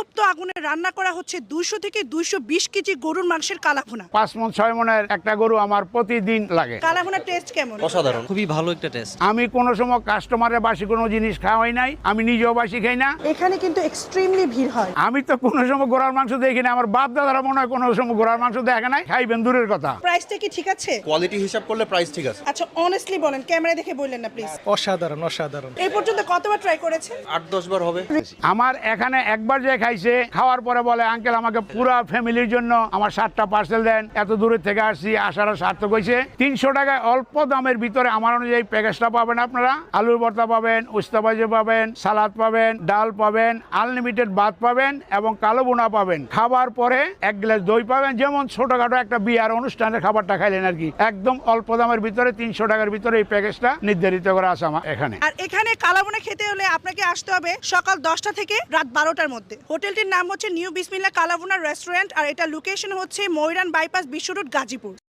উত্তপ্ত আগুনে রান্না করা হচ্ছে দুইশো থেকে দুইশো বিশ কেজি গরুর মাংসের কালাভুনা। পাঁচ মন ছয় মনের একটা গরু আমার প্রতিদিন লাগে। কালাভুনার টেস্ট কেমন? অসাধারণ। খুবই ভালো একটা টেস্ট আমি কোনো সময় কাস্টমারের বাসি কোনো জিনিস খাওয়াই নাই আমি নিজেও বাসি খাই না। এখানে কিন্তু এক্সট্রিমলি ভিড় হয়। আমি তো কোনো সময় গোড়ার মাংস দেখি না আমার বাপ দাদারা মনে হয় কোনো সময় গোড়ার মাংস দেখে নাই খাইবেন দূরের কথা। প্রাইসটা কি ঠিক আছে? কোয়ালিটি হিসাব করলে প্রাইস ঠিক আছে। আচ্ছা অনেস্টলি বলেন ক্যামেরা দেখে বললেন না প্লিজ অসাধারণ অসাধারণ। এই পর্যন্ত কতবার ট্রাই করেছেন? আট দশ বার হবে। আমার এখানে একবার যে খাইছে, খাওয়ার পরে বলে, আঙ্কেল, আমাকে পুরো ফ্যামিলির জন্য আমার সাতটা পার্সেল দেন। এত দূরের থেকে আসছি আসার সার্থক হয়েছে। তিনশো টাকায় অল্প দামের ভিতরে আমার অনুযায়ী প্যাকেজটা পাবেন আপনারা। আলুর ভর্তা পাবেন, উস্তা ভাজি পাবেন, সালাদ পাবেন, ডাল পাবেন আনলিমিটেড ভাত পাবেন এবং কালো বোনা পাবেন। খাবার পরে এক গ্লাস দই পাবেন। যেমন ছোটখাটো একটা বিয়ার অনুষ্ঠানের খাবারটা খাইলেন আর কি। একদম অল্প দামের ভিতরে তিনশো টাকার ভিতরে এই প্যাকেজটা নির্ধারিত করা আছে আমার এখানে। আর এখানে কালাভুনা খেতে হলে আপনাকে আসতে হবে সকাল দশটা থেকে রাত বারোটার মধ্যে। হোটেলটির নাম হচ্ছে নিউ বিসমিল্লা কালাভুনা রেস্টুরেন্ট আর এটা লোকেশন হচ্ছে ময়রান বাইপাস বিশ্ব রোড গাজীপুর।